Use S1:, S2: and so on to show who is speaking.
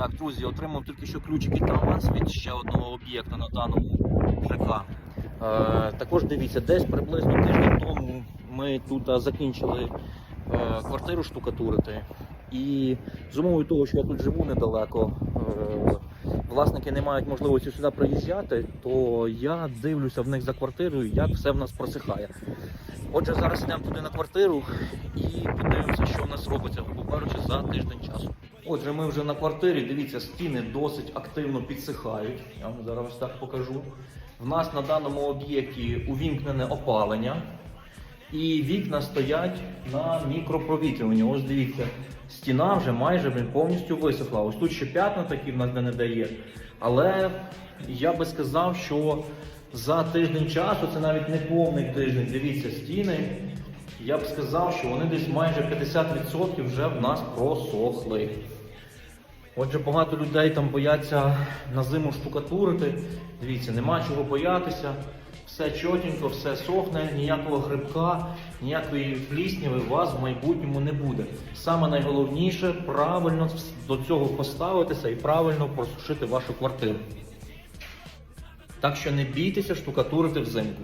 S1: Так, друзі, отримав тільки що ключик від аванс від ще одного об'єкта на даному ЖК. Е, також дивіться, десь приблизно тиждень тому ми тут закінчили е, квартиру штукатурити. І з умовою того, що я тут живу недалеко, е, власники не мають можливості сюди приїжджати, то я дивлюся в них за квартирою, як все в нас просихає. Отже, зараз йдемо туди на квартиру і подивимося, що в нас робиться, грубо кажучи, за тиждень часу. Отже, ми вже на квартирі. Дивіться, стіни досить активно підсихають. Я вам зараз ось так покажу. В нас на даному об'єкті увімкнене опалення, і вікна стоять на мікропровітрюванні. Ось дивіться, стіна вже майже повністю висохла. Ось тут ще п'ятна такі в нас не дає. Але я би сказав, що за тиждень часу, це навіть не повний тиждень, дивіться, стіни. Я б сказав, що вони десь майже 50% вже в нас просохли. Отже, багато людей там бояться на зиму штукатурити. Дивіться, нема чого боятися. Все чотенько, все сохне, ніякого грибка, ніякої плісняви у вас в майбутньому не буде. Саме найголовніше правильно до цього поставитися і правильно просушити вашу квартиру. Так що не бійтеся штукатурити взимку.